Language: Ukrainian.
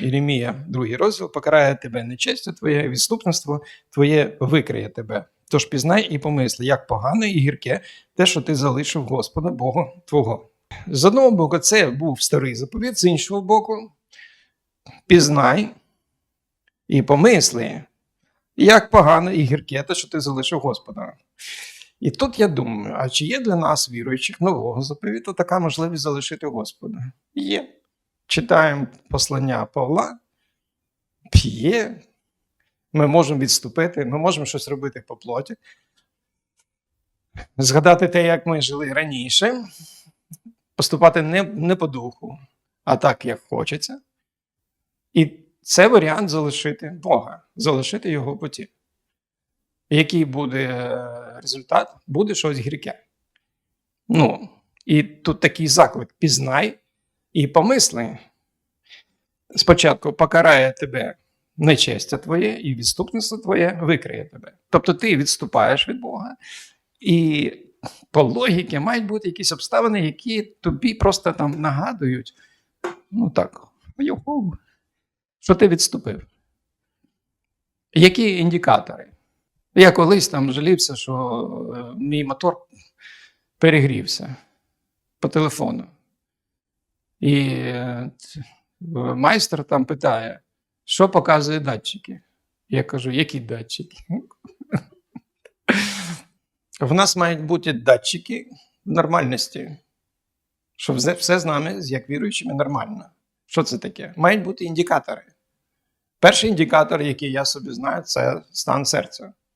Єремія, другий розділ, покарає тебе нечестя твоє, відступництво твоє викриє тебе. Тож пізнай і помисли, як погано і гірке те, що ти залишив Господа Бога Твого. З одного боку, це був старий заповіт, з іншого боку, пізнай і помисли, як погано і гірке те, що ти залишив Господа. І тут я думаю: а чи є для нас, віруючих, нового заповіту така можливість залишити Господа? Є. Читаємо послання Павла, є. Ми можемо відступити, ми можемо щось робити по плоті. Згадати те, як ми жили раніше, поступати не, не по духу, а так, як хочеться. І це варіант залишити Бога, залишити його поті. Який буде е, результат? Буде щось гірке. Ну, і тут такий заклик: пізнай і помисли. Спочатку покарає тебе нечестя твоє і відступництво твоє викриє тебе. Тобто ти відступаєш від Бога, і по логіці мають бути якісь обставини, які тобі просто там нагадують, ну так, що ти відступив. Які індикатори? Я колись там жалівся, що е, мій мотор перегрівся по телефону. І е, майстер там питає, що показує датчики. Я кажу, які датчики? В нас мають бути датчики нормальності, щоб все- з нами, як віруючими, нормально. Що це таке? Мають бути індикатори. Перший індикатор, який я собі знаю, це стан серця.